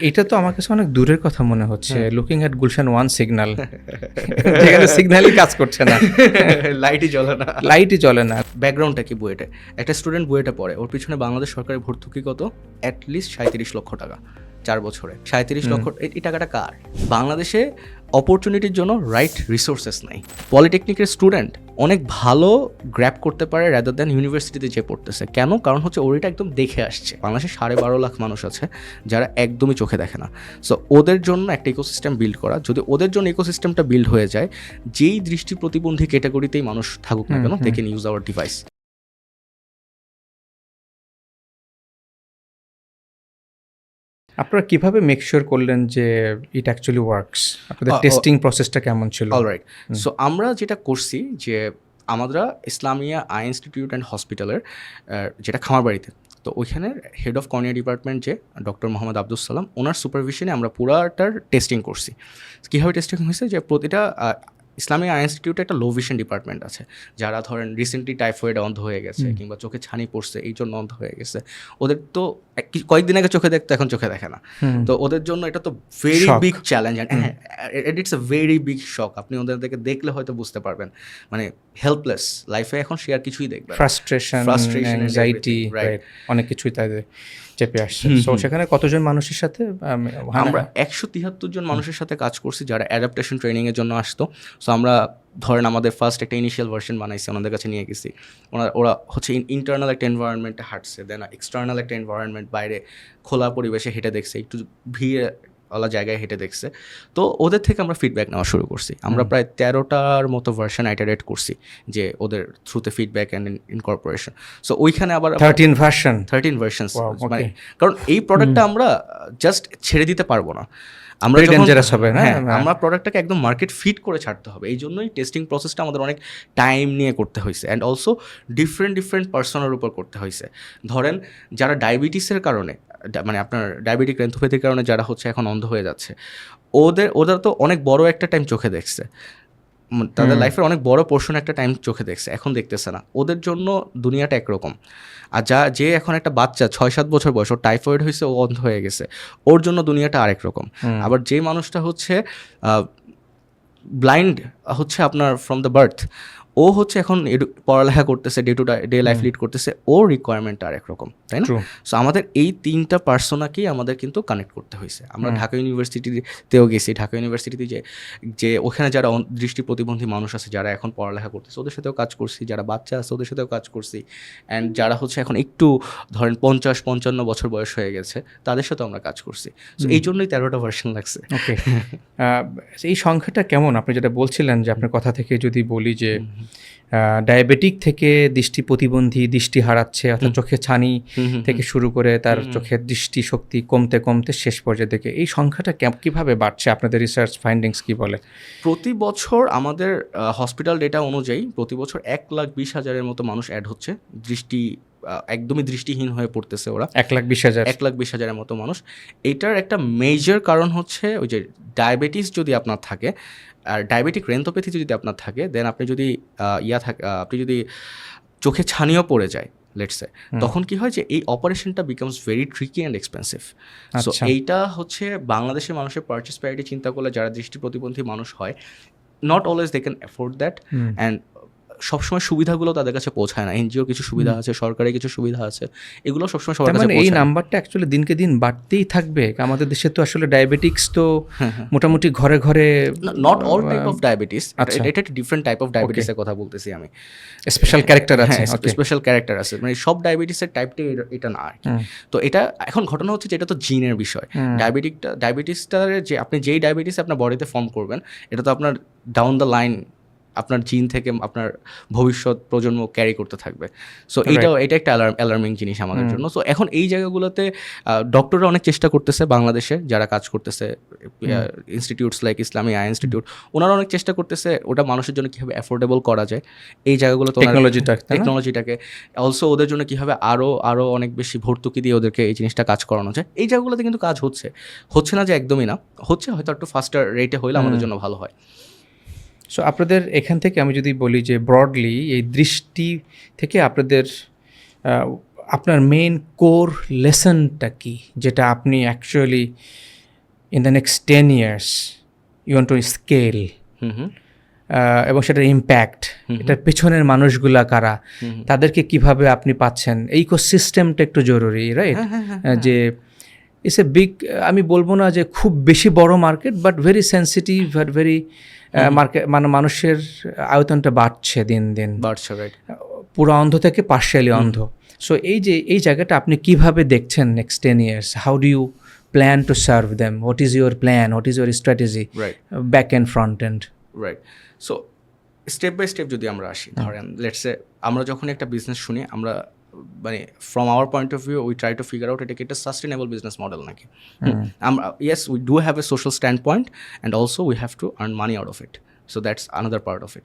এটা তো আমার কাছে অনেক দূরের কথা মনে হচ্ছে। Looking at Gulshan one signal যেখানে সিগন্যালই কাজ করছে না। লাইটই জ্বলে না। লাইটই জ্বলে না। ব্যাকগ্রাউন্ডটা কি বুয়েটে একটা স্টুডেন্ট বুয়েটে পড়ে। ওর পিছনে বাংলাদেশ সরকারের ভর্তুকি কত? অ্যাটলিস্ট সাঁত্রিশ লক্ষ টাকা। চার বছরে। সাঁত্রিশ লক্ষ এই টাকাটা কার? বাংলাদেশে অপরচুনিটির জন্য রাইট রিসোর্সেস নাই। পলিটেকনিকের স্টুডেন্ট অনেক ভালো গ্র্যাপ করতে পারে র্যাদার দ্যান ইউনিভার্সিটিতে যে পড়তেছে। কেন? কারণ হচ্ছে ওর এটা একদম দেখে আসছে। বাংলাদেশে সাড়ে বারো লাখ মানুষ আছে যারা একদমই চোখে দেখে না। সো ওদের জন্য একটা ইকোসিস্টেম বিল্ড করা। যদি ওদের জন্য ইকোসিস্টেমটা বিল্ড হয়ে যায় যেই দৃষ্টি প্রতিবন্ধী ক্যাটাগরিতেই মানুষ থাকুক না কেন they can use our device আপনারা কীভাবে মেক শিওর করলেন যে ইট অ্যাকচুয়ালি ওয়ার্কস আপনাদের টেস্টিং প্রসেসটা কেমন ছিল? অলরাইট সো আমরা যেটা করছি যে আমরা ইসলামিয়া আই ইনস্টিটিউট অ্যান্ড হসপিটালের যেটা খামারবাড়িতে তো ওইখানের হেড অফ কর্নিয়া ডিপার্টমেন্ট যে ডক্টর মোহাম্মদ আব্দুল সালাম ওনার সুপারভিশনে আমরা পুরাটার টেস্টিং করছি। কীভাবে টেস্টিং হয়েছে যে প্রতিটা ইসলামিক আই ইনস্টিটিউটে একটা লো ভিশন ডিপার্টমেন্ট আছে। যারা ধরেন রিসেন্টলি টাইফয়েড অন্ধ হয়ে গেছে কিংবা চোখে ছানি পড়ছে এই জন্য অন্ধ হয়ে গেছে। ওদের তো কয়েকদিন আগে চোখে দেখতো এখন চোখে দেখে না। তো ওদের জন্য এটা তো very big challenge it's a very big শখ আপনি ওদেরকে দেখলে হয়তো বুঝতে পারবেন। মানে হেল্পলেস লাইফে এখন সে আর কিছুই দেখবে। Frustration Frustration anxiety right. অনেক কিছুই তাদের চেপে আসছে। সো সেখানে কতজন মানুষের সাথে? um, আমরা একশো তিয়াত্তর জন মানুষের সাথে কাজ করছি যারা অ্যাডাপ্টেশন ট্রেনিংয়ের জন্য আসতো। সো আমরা ধরেন আমাদের ফার্স্ট একটা ইনিশিয়াল ভার্সন বানাইছি ওনাদের কাছে নিয়ে গেছি। ওনারা ওরা হচ্ছে ইন্টারনাল একটা এনভায়রনমেন্টে হাঁটছে দেন এক্সটার্নাল একটা এনভায়রনমেন্ট বাইরে খোলা পরিবেশে হেঁটে দেখছে একটু ভিড় ওলা জায়গায় হেঁটে দেখছে। তো ওদের থেকে আমরা ফিডব্যাক নেওয়া শুরু করছি। আমরা প্রায় তেরোটার মতো ভার্সন আইটারেট করছি যে ওদের থ্রুতে ফিডব্যাক অ্যান্ড ইনকর্পোরেশন সো ওইখানে আবার thirteen version thirteen versions Wow, মানে কারণ এই প্রোডাক্টটা আমরা জাস্ট ছেড়ে দিতে পারব না। আমরা dangerous হবে, হ্যাঁ হ্যাঁ। আমরা প্রোডাক্টটাকে একদম মার্কেট ফিট করে ছাড়তে হবে। এই জন্যই টেস্টিং প্রসেসটা আমাদের অনেক টাইম নিয়ে করতে হয়েছে। অ্যান্ড অলসো ডিফারেন্ট ডিফারেন্ট পার্সনের উপর করতে হয়েছে। ধরেন যারা ডায়াবেটিসের কারণে মানে আপনার ডায়াবেটিক রেন্থোপ্যাথির কারণে যারা হচ্ছে এখন অন্ধ হয়ে যাচ্ছে। ওদের ওদের তো অনেক বড় একটা টাইম চোখে দেখছে। তাদের লাইফের অনেক বড় পোর্শন একটা টাইম চোখে দেখছে এখন দেখতেছে না। ওদের জন্য দুনিয়াটা একরকম। আর যা যে এখন একটা বাচ্চা ছয় সাত বছর বয়স ওর টাইফয়েড হয়েছে ও অন্ধ হয়ে গেছে ওর জন্য দুনিয়াটা আরেক রকম। আবার যে মানুষটা হচ্ছে ব্লাইন্ড হচ্ছে আপনার ফ্রম দ্য বার্থ ও হচ্ছে এখন পড়ালেখা করতেছে day to day life lead করতেছে ওর রিকোয়ারমেন্ট আর একরকম তাই না? সো আমাদের এই তিনটা পার্সোনাকেই আমাদের কিন্তু কানেক্ট করতে হয়েছে। আমরা ঢাকা ইউনিভার্সিটিতেও গেছি ঢাকা ইউনিভার্সিটিতে যে যে ওখানে যারা দৃষ্টি প্রতিবন্ধী মানুষ আছে যারা এখন পড়ালেখা করতেছে ওদের সাথেও কাজ করছি যারা বাচ্চা আছে ওদের সাথেও কাজ করছি। অ্যান্ড যারা হচ্ছে এখন একটু ধরেন পঞ্চাশ পঞ্চান্ন বছর বয়স হয়ে গেছে তাদের সাথেও আমরা কাজ করছি। সো এই জন্যই তেরোটা ভার্সন লাগছে। ওকে এই সংখ্যাটা কেমন? আপনি যেটা বলছিলেন যে আপনার কথা থেকে যদি বলি যে ডায়াবেটিক থেকে দৃষ্টি প্রতিবন্ধী দৃষ্টি হারাচ্ছে অর্থাৎ চোখে ছানি থেকে শুরু করে তার চোখের দৃষ্টি শক্তি কমতে কমতে শেষ পর্যায়ে দেখে। এই সংখ্যাটা কীভাবে বাড়ছে? আপনাদের রিসার্চ ফাইন্ডিংস কি বলে? প্রতি বছর আমাদের হসপিটাল ডেটা অনুযায়ী প্রতি বছর এক লাখ বিশ হাজারের মতো মানুষ অ্যাড হচ্ছে দৃষ্টি একদমই দৃষ্টিহীন হয়ে পড়তেছে ওরা। এক লাখ বিশ হাজার। এক লাখ বিশ হাজারের মতো মানুষ। এটার একটা মেজর কারণ হচ্ছে ওই যে ডায়াবেটিস যদি আপনার থাকে আর ডায়াবেটিক রেন্থোপ্যাথি যদি আপনার থাকে দেন আপনি যদি ইয়া থাকে আপনি যদি চোখে ছানিও পড়ে যায় লেটসে তখন কি হয় যে এই অপারেশনটা becomes very tricky and expensive so. এইটা হচ্ছে বাংলাদেশের মানুষের পারচেস প্যারিটি চিন্তা করলে যারা দৃষ্টি প্রতিবন্ধী মানুষ হয় not always they can afford that and সবসময় সুবিধাগুলো তাদের কাছে পৌঁছায় না। এনজিওর কিছু সুবিধা আছে সরকারি কিছু সুবিধা আছে এগুলো সবসময় সবার কাছে মানে এই নাম্বারটা অ্যাকচুয়ালি দিনকে দিন বাড়তেই থাকবে। আমাদের দেশে তো আসলে ডায়াবেটিক্স তো হ্যাঁ, মোটামুটি ঘরে ঘরে not all type of diabetes. এটা একটা ডিফারেন্ট টাইপ অফ ডায়াবেটিসের কথা বলতেছি আমি। স্পেশাল ক্যারেক্টার আছে হ্যাঁ স্পেশাল ক্যারেক্টার আছে। মানে সব ডায়াবেটিসের টাইপটা এটা না আর তো এটা এখন ঘটনা হচ্ছে যে এটা তো জিনের বিষয়। ডায়াবেটিকটা ডায়াবেটিসটার যে আপনি যেই ডায়াবেটিস আপনার বডিতে ফর্ম করবেন এটা তো আপনার ডাউন দ্য লাইন আপনার জিন থেকে আপনার ভবিষ্যৎ প্রজন্ম ক্যারি করতে থাকবে। সো এইটাও এটা একটা অ্যালার্ম অ্যালার্মিং জিনিস আমাদের জন্য। সো এখন এই জায়গাগুলোতে ডক্টররা অনেক চেষ্টা করতেছে বাংলাদেশে যারা কাজ করতেছে institutes like Islami eye institute ওনারা অনেক চেষ্টা করতেছে ওটা মানুষের জন্য কীভাবে অ্যাফোর্ডেবল করা যায়। এই জায়গাগুলো টেকনোলজিটা টেকনোলজিটাকে অলসো ওদের জন্য কীভাবে আরও আরও অনেক বেশি ভর্তুকি দিয়ে ওদেরকে এই জিনিসটা কাজ করানো যায়। এই জায়গাগুলোতে কিন্তু কাজ হচ্ছে। হচ্ছে না যে একদমই না। হচ্ছে হয়তো একটু ফাস্টার রেটে হইলে আমাদের জন্য ভালো হয়। সো আপনাদের এখান থেকে আমি যদি বলি যে ব্রডলি এই দৃষ্টি থেকে আপনাদের আপনার মেইন কোর লেসনটা কি? যেটা আপনি actually in the next ten years you want to scale hmm hmm. এবং সেটার ইম্প্যাক্ট এটার পেছনের মানুষগুলা কারা? তাদেরকে কীভাবে আপনি পাচ্ছেন? এই সিস্টেমটা একটু জরুরি রাইট হ্যাঁ, যে ইটস এ বিগ আমি বলব না যে খুব বেশি বড় মার্কেট বাট ভেরি সেন্সিটিভ আর ভেরি মার্কেট মানে মানুষের আয়তনটা বাড়ছে দিন দিন। বাড়ছে রাইট পুরো অন্ধ থেকে পার্শিয়ালি অন্ধ। সো এই যে এই জায়গাটা আপনি কীভাবে দেখছেন next ten years how do you plan to serve them what is your plan what is your strategy right back and front and right so step by step যদি আমরা আসি ধরেন লেটসে আমরা যখন একটা বিজনেস শুনি আমরা মানে from our point of view we try to figure out এটা কি একটা সাস্টেনেবল বিজনেস মডেল নাকি? আমরা yes we do have a social stand point and also we have to earn money out of it so that's another part of it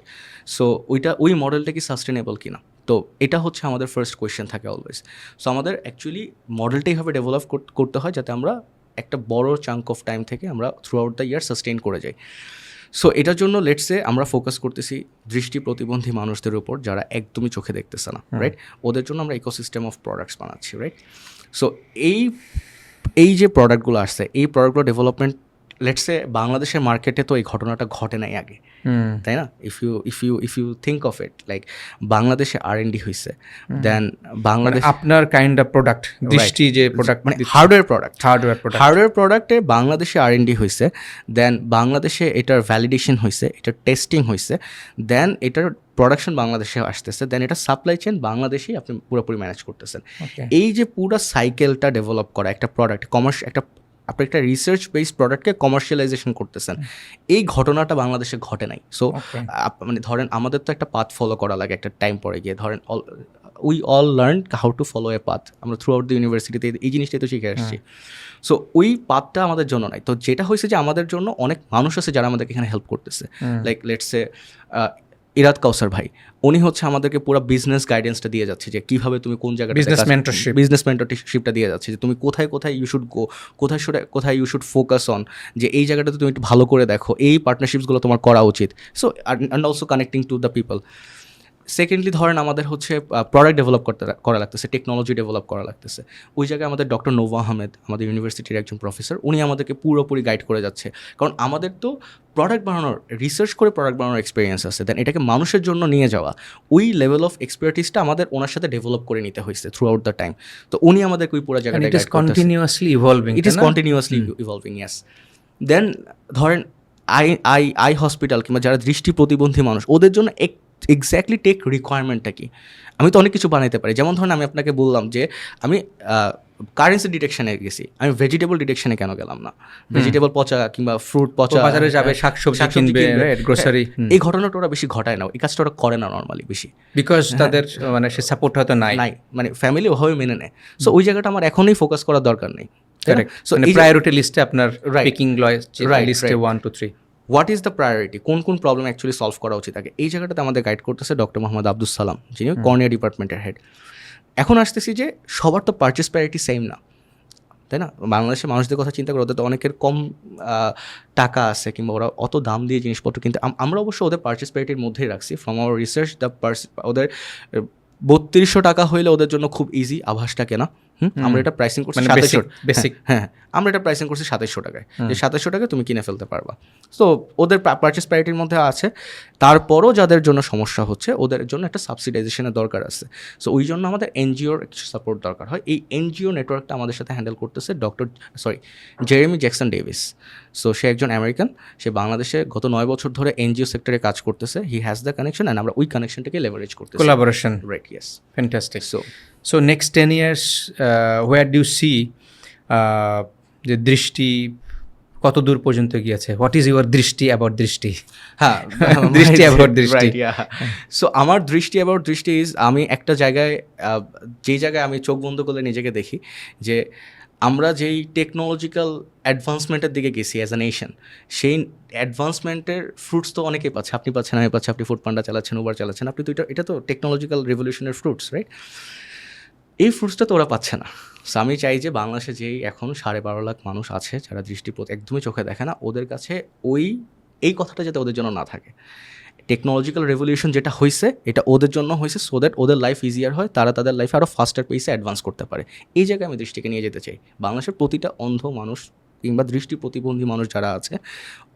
so ওইটা ওই মডেলটা কি sustainable কিনা? তো এটা হচ্ছে আমাদের ফার্স্ট কোয়েশ্চেন থাকে অলওয়েজ সো আমাদের অ্যাকচুয়ালি মডেলটা এইভাবে ডেভেলপ করতে হয় যাতে আমরা একটা বড় চাঙ্ক অফ টাইম থেকে আমরা throughout the year sustain করে যাই। সো এটার জন্য লেটসে আমরা ফোকাস করতেছি দৃষ্টি প্রতিবন্ধী মানুষদের উপর যারা একদমই চোখে দেখতেছে না রাইট ওদের জন্য আমরা ইকোসিস্টেম অফ প্রোডাক্টস বানাচ্ছি রাইট সো এই এই যে প্রোডাক্টগুলো আসছে এই প্রোডাক্টগুলো ডেভেলপমেন্ট লেটসে বাংলাদেশের মার্কেটে তো এই ঘটনাটা ঘটে নাই আগে। তাই না? If you if you if you think of it like বাংলাদেশে আর এন ডি হয়েছে দেন বাংলাদেশ আপনার কাইন্ড অফ প্রোডাক্ট দৃষ্টি যে প্রোডাক্ট মানে hardware product hardware product hardware প্রোডাক্টে বাংলাদেশে আর এন ডি হয়েছে দেন বাংলাদেশে এটার ভ্যালিডেশন হয়েছে এটার টেস্টিং হয়েছে দেন এটার প্রোডাকশন বাংলাদেশে আসতেছে দেন এটা সাপ্লাই চেন বাংলাদেশেই আপনি পুরোপুরি ম্যানেজ করতেছেন। এই যে পুরো সাইকেলটা ডেভেলপ করা একটা প্রোডাক্ট কমার্স একটা আপনি একটা রিসার্চ বেসড প্রোডাক্টকে কমার্শিয়ালাইজেশন করতেছেন এই ঘটনাটা বাংলাদেশে ঘটে নাই। সো মানে ধরেন আমাদের তো একটা পাথ ফলো করা লাগে একটা টাইম পরে গিয়ে। ধরেন all we all learn how to follow a path আমরা থ্রু আউট দ্য ইউনিভার্সিটিতে এই জিনিসটাই তো শিখে আসছি। সো ওই পাথটা আমাদের জন্য নাই। তো যেটা হয়েছে যে আমাদের জন্য অনেক মানুষ আছে যারা আমাদেরকে এখানে হেল্প করতেছে। লাইক লেটসে ইরাত কাউসার ভাই উনি হচ্ছে আমাদেরকে পুরো বিজনেস গাইডেন্সটা দিয়ে যাচ্ছে যে কীভাবে তুমি কোন জায়গায় বিজনেস মেন্টরশিপ বিজনেস মেন্টরশিপটা দিয়ে যাচ্ছে যে তুমি কোথায় কোথায় ইউ শুড গো কোথায় শুড কোথায় ইউ শুড ফোকাস অন যে এই জায়গাটাতে তুমি একটু ভালো করে দেখো এই পার্টনারশিপসগুলো তোমার করা উচিত। So and also connecting to the people secondly ধরেন আমাদের হচ্ছে প্রোডাক্ট ডেভেলপ করতে করা লাগতেছে টেকনোলজি ডেভেলপ করা লাগতেছে। ওই জায়গায় আমাদের ডক্টর নোভা আহমেদ আমাদের ইউনিভার্সিটির একজন প্রফেসর উনি আমাদেরকে পুরোপুরি গাইড করে যাচ্ছে। কারণ আমাদের তো প্রোডাক্ট বানানোর রিসার্চ করে প্রোডাক্ট বানানোর এক্সপিরিয়েন্স আছে। দেন এটাকে মানুষের জন্য নিয়ে যাওয়া ওই লেভেল অফ এক্সপার্টিসটা আমাদের ওনার সাথে ডেভেলপ করে নিতে হয়েছে থ্রু আউট দ্য টাইম তো উনি আমাদেরকে ওই পুরো জায়গাটা it is continuously evolving it is continuously evolving yes then ধরেন আই আই আই হসপিটাল কিংবা যারা দৃষ্টি প্রতিবন্ধী মানুষ ওদের জন্য এক্স্যাক্টলি টেক রিকোয়ারমেন্টটা কি? আমি তো অনেক কিছু বানাইতে পারি। যেমন ধরুন আমি আপনাকে বললাম যে আমি কারেন্সি ডিটেকশনে গেছি। আমি ভেজিটেবল ডিটেকশনে কেন গেলাম না? ভেজিটেবল পচা কিংবা ফ্রুট পচা বাজারে যাবে শাকসবজি কিনবে গ্রোসারি হ্যাঁ, এই ঘটনাটা ওরা বেশি ঘটায় না। এই কাজটা ওরা করে না নর্মালি বেশি। বিকজ তাদের মানে সে সাপোর্ট হয়তো নাই। নাই। মানে ফ্যামিলি ওভাবে মেনে নেয়। সো ওই জায়গাটা আমার এখনই ফোকাস করার দরকার নেই। সো প্রায়োরিটি লিস্টে আপনার. পিকিং লিস্টে one two three what is the priority কোন কোন প্রবলেম অ্যাকচুয়ালি সলভ করা উচিত? আগে এই জায়গাটাতে আমাদের গাইড করতেছে ডক্টর মোহাম্মদ আব্দুল সালাম যিনি কর্নিয়া ডিপার্টমেন্টের হেড এখন আসতেছি যে সবার তো পারচেস প্রায়োরিটি সেম না। তাই না? বাংলাদেশের মানুষদের কথা চিন্তা করে ওদের তো অনেকের কম টাকা আছে কিংবা ওরা অত দাম দিয়ে জিনিসপত্র কিনতে। আম- আমরা অবশ্য ওদের পারচেস প্রায়োরিটির মধ্যেই রাখছি। ফ্রম আওয়ার রিসার্চ দ্য ওদের বত্রিশশো টাকা হইলে ওদের জন্য খুব ইজি আভাসটা কেনা। আমরা এটা প্রাইসিং করছি মানে সাতাইশশো basic- basic। হ্যাঁ হ্যাঁ, আমরা এটা প্রাইসিং করছি সাতাইশশো টাকায়। যে সাতাইশশো টাকায় তুমি কিনে ফেলতে পারবা। তো ওদের পারচেস প্রায়োরিটির মধ্যে আছে। তারপরও যাদের জন্য সমস্যা হচ্ছে ওদের জন্য একটা সাবসিডাইজেশনের দরকার আছে। সো ওই জন্য আমাদের এনজিওর কিছু সাপোর্ট দরকার হয়। এই এনজিও নেটওয়ার্কটা আমাদের সাথে হ্যান্ডেল করতেছে doctor sorry Jeremy Jackson Davis so সে একজন আমেরিকান সে বাংলাদেশে গত নয় বছর ধরে এনজিও সেক্টরে কাজ করতেছে। He has the connection and আমরা ওই কানেকশনটাকে লেভারেজ করতেছি। Collaboration right yes fantastic so so next ten years where do see যে দৃষ্টি কত দূর পর্যন্ত গিয়েছে? What is your Drishti about Drishti হ্যাঁ দৃষ্টি about দৃষ্টি। সো আমার দৃষ্টি অ্যাবাউট দৃষ্টি ইজ আমি একটা জায়গায় যেই জায়গায় আমি চোখ বন্ধ করলে নিজেকে দেখি যে আমরা যেই টেকনোলজিক্যাল অ্যাডভান্সমেন্টের দিকে গেছি অ্যাজ এ নেশন সেই অ্যাডভান্সমেন্টের ফ্রুটস তো অনেকেই পাচ্ছে। আপনি পাচ্ছেন আমি পাচ্ছি আপনি ফুড পান্ডা চালাচ্ছেন উবার চালাচ্ছেন আপনি তো এটা এটা তো টেকনোলজিক্যাল রেভলিউশনের ফ্রুটস রাইট এই ফ্রুটসটা তো ওরা পাচ্ছে না। সো আমি চাই যে বাংলাদেশে যেই এখন সাড়ে বারো লাখ মানুষ আছে যারা দৃষ্টি প্রতি- একদমই চোখে দেখে না ওদের কাছে ওই এই কথাটা যাতে ওদের জন্য না থাকে। টেকনোলজিক্যাল রেভলিউশন যেটা হয়েছে এটা ওদের জন্য হয়েছে সো দ্যাট ওদের লাইফ ইজিয়ার হয় তারা তাদের লাইফে আরও ফাস্টার পেসে অ্যাডভান্স করতে পারে। এই জায়গায় আমি দৃষ্টিকে নিয়ে যেতে চাই। বাংলাদেশের প্রতিটা অন্ধ মানুষ কিংবা দৃষ্টি প্রতিবন্ধী মানুষ যারা আছে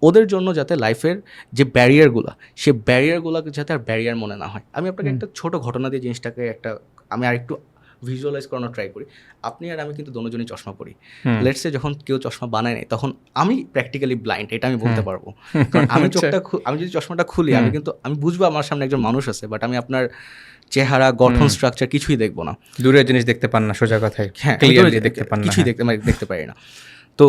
ওদের জন্য যাতে লাইফের যে ব্যারিয়ারগুলো সে ব্যারিয়ারগুলোকে যাতে আর ব্যারিয়ার মনে না হয়। আমি আপনাকে একটা ছোট ঘটনা দিয়ে জিনিসটাকে একটা আমি আরেকটু ভিজুয়ালাইজ করানোর ট্রাই করি। আপনি আর আমি কিন্তু দোনোজনই চশমা পরি। লেটসে যখন কেউ চশমা বানায় নেয় তখন আমি প্র্যাকটিক্যালি ব্লাইন্ড এটা আমি বলতে পারব। কারণ আমি আচ্ছা। চোখটা আমি যদি চশমাটা খুলি আমি কিন্তু আমি বুঝব আমার সামনে একজন মানুষ আছে বাট আমি আপনার চেহারা গঠন স্ট্রাকচার কিছুই দেখব না। দূরের জিনিস দেখতে পান না সোজা কথায় হ্যাঁ দেখতে পান না। কিছুই। দেখতে মানে দেখতে পারি না। তো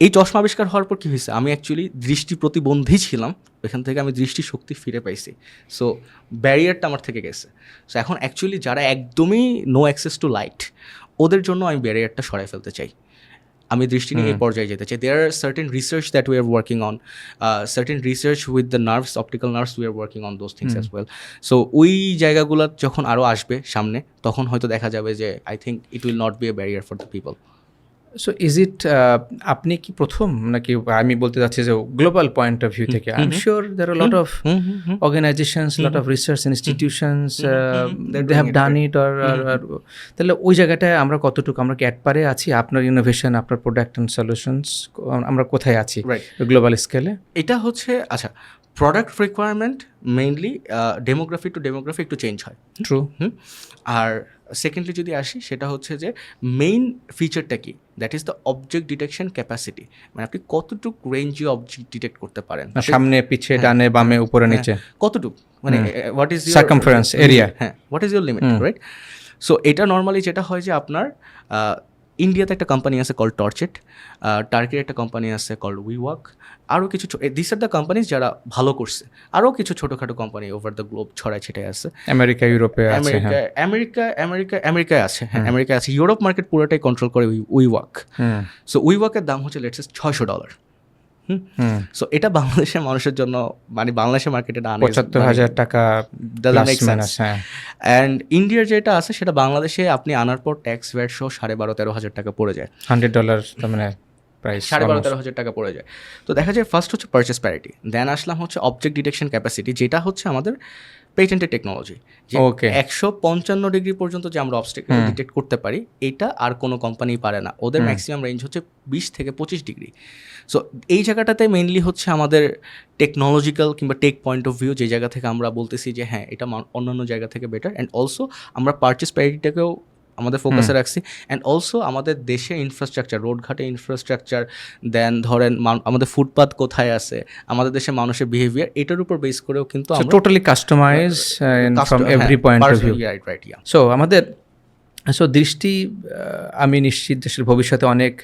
এই চশমা আবিষ্কার হওয়ার পর কি হয়েছে? আমি অ্যাকচুয়ালি দৃষ্টি প্রতিবন্ধী ছিলাম। এখান থেকে আমি দৃষ্টি শক্তি ফিরে পাইছি। সো ব্যারিয়ারটা আমার থেকে গেছে। সো এখন অ্যাকচুয়ালি যারা একদমই নো অ্যাক্সেস টু লাইট ওদের জন্য আমি ব্যারিয়ারটা সরাই ফেলতে চাই। আমি দৃষ্টি নিয়ে এই পর্যায়ে যেতে চাই। There are certain research that we are working on certain research with the nerves optical nerves we are working on those things as well so ওই জায়গাগুলো যখন আরও আসবে সামনে তখন হয়তো দেখা যাবে যে I think it will not be a barrier for the people so is it আপনি কি প্রথম? নাকি আমি বলতে চাচ্ছি যে গ্লোবাল পয়েন্ট অফ ভিউ থেকে। I am sure there are lot of organizations lot of research institutions They're they have doing it, done it or, or, or তাহলে ওই জায়গাটায় আমরা কতটুকু আমরা কি পারে আছি? আপনার ইনোভেশন আপনার প্রোডাক্ট অ্যান্ড সলিউশনস আমরা কোথায় আছি? গ্লোবাল স্কেলে এটা হচ্ছে আচ্ছা product requirement mainly demography to demography একটু চেঞ্জ হয়। True hmm. আর সেকেন্ডলি যদি আসি সেটা হচ্ছে যে মেইন ফিচারটা কি? That is the object detection capacity মানে আপনি কতটুকু রেঞ্জে অবজেক্ট ডিটেক্ট করতে পারেন? সামনে পিছে ডানে বামে উপরে নিচে। কতটুকু? মানে হোয়াট ইজ Circumference, এরিয়া হ্যাঁ what is your limit right so এটা নর্মালি যেটা হয় যে আপনার ইন্ডিয়াতে একটা কোম্পানি আছে কল টর্চেট টার্কির একটা কোম্পানি আছে কল উইওয়াক আরও কিছু দিস আর দ্য কোম্পানিজ যারা ভালো করছে আরও কিছু ছোটোখাটো কোম্পানি ওভার দ্য গ্লোব ছড়ায় ছিটায় আছে। আমেরিকা ইউরোপে আমেরিকা হ্যাঁ। আমেরিকা আমেরিকা আমেরিকায় আছে হ্যাঁ আমেরিকায় আছে। ইউরোপ মার্কেট পুরোটাই কন্ট্রোল করে উইওয়াক সো উইওয়াকের দাম হচ্ছে লেটস ছয়শো ডলার সো এটা বাংলাদেশের মানুষের জন্য মানে বাংলাদেশের মার্কেটে পঁচাত্তর হাজার টাকা অ্যান্ড ইন্ডিয়ার যেটা আছে সেটা বাংলাদেশে আপনি আনার পর ট্যাক্স ভ্যাট সহ সাড়ে বারো তেরো হাজার টাকা পড়ে যায়। হান্ড্রেড ডলার মানে প্রাইস সাড়ে বারো তেরো হাজার টাকা পড়ে যায়। তো দেখা যায় ফার্স্ট হচ্ছে পারচেস প্যারিটি দেন আসলাম হচ্ছে অবজেক্ট ডিটেকশন ক্যাপাসিটি যেটা হচ্ছে আমাদের পেটেন্টেড টেকনোলজি যে একশো পঞ্চান্ন ডিগ্রি পর্যন্ত যে আমরা অবস্টেক ডিটেক্ট করতে পারি এটা আর কোনো কোম্পানি পারে না। ওদের ম্যাক্সিমাম রেঞ্জ হচ্ছে বিশ থেকে পঁচিশ ডিগ্রি সো এই জায়গাটাতে মেনলি হচ্ছে আমাদের টেকনোলজিক্যাল কিংবা টেক পয়েন্ট অফ ভিউ যে জায়গা থেকে আমরা বলতেছি যে হ্যাঁ এটা অন্যান্য জায়গা থেকে বেটার অ্যান্ড অলসো আমরা পারচেস প্যারিটিটাকেও আমাদের ফোকাসে রাখছি। অ্যান্ড অলসো আমাদের দেশে ইনফ্রাস্ট্রাকচার রোডঘাটে ইনফ্রাস্ট্রাকচার দেন ধরেন আমাদের ফুটপাথ কোথায় আছে আমাদের দেশের মানুষের বিহেভিয়ার এটার উপর বেস করেও কিন্তু totally customize from every point of view right right so আমাদের সো দৃষ্টি আমি নিশ্চিত দেশের ভবিষ্যতে অনেক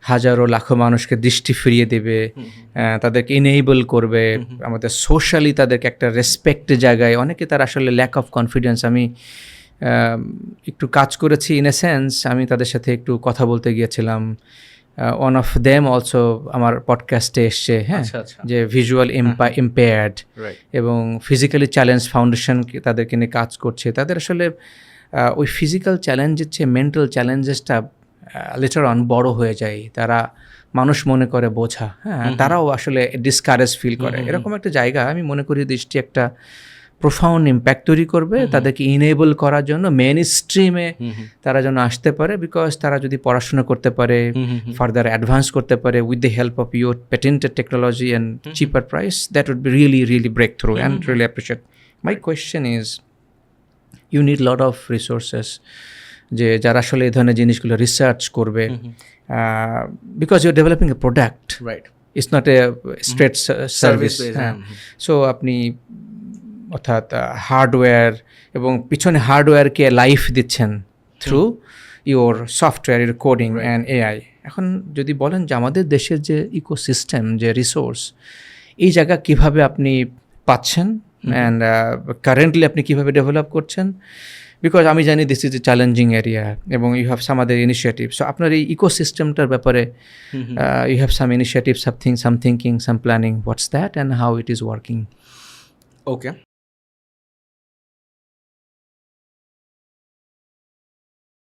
হাজারো লাখো মানুষকে দৃষ্টি ফিরিয়ে দেবে তাদেরকে ইনেবল করবে আমাদের সোশ্যালি তাদেরকে একটা রেসপেক্ট জায়গায় অনেকে তার আসলে ল্যাক অফ কনফিডেন্স আমি একটু কাজ করেছি ইন এ সেন্স আমি তাদের সাথে একটু কথা বলতে গিয়েছিলাম। ওয়ান অফ দেম অলসো আমার পডকাস্টে এসছে হ্যাঁ আচ্ছা আচ্ছা। যে ভিজুয়াল ইম্পেয়ার্ড এবং ফিজিক্যালি চ্যালেঞ্জ ফাউন্ডেশন তাদেরকে নিয়ে কাজ করছে। তাদের আসলে ওই ফিজিক্যাল চ্যালেঞ্জের চেয়ে মেন্টাল চ্যালেঞ্জেসটা লেটার অন বড় হয়ে যায়। তারা মানুষ মনে করে বোঝা হ্যাঁ তারাও আসলে ডিসকারেজ ফিল করে। এরকম একটা জায়গা আমি মনে করি দৃষ্টি একটা প্রোফাউন্ড ইম্প্যাক্ট তৈরি করবে তাদেরকে ইনেবল করার জন্য মেন স্ট্রিমে তারা যেন আসতে পারে বিকজ তারা যদি পড়াশোনা করতে পারে ফার্দার অ্যাডভান্স করতে পারে with the help of your patented technology and cheaper price that would be really really breakthrough and really appreciate my question is you need lot of resources যে যারা আসলে এই ধরনের জিনিসগুলো রিসার্চ করবে because your developing a product right it's not a straight service হ্যাঁ। So আপনি অর্থাৎ হার্ডওয়্যার এবং পিছনে হার্ডওয়্যারকে লাইফ দিচ্ছেন through your software your coding and AI এখন যদি বলেন যে আমাদের দেশের যে ইকোসিস্টেম যে রিসোর্স এই জায়গা কীভাবে আপনি পাচ্ছেন অ্যান্ড কারেন্টলি আপনি কীভাবে ডেভেলপ করছেন? বিকজ আমি জানি this is a challenging area এবং you have some other initiative so আপনার এই ইকোসিস্টেমটার ব্যাপারে you have some initiative something some thinking some planning what's that and how it is working okay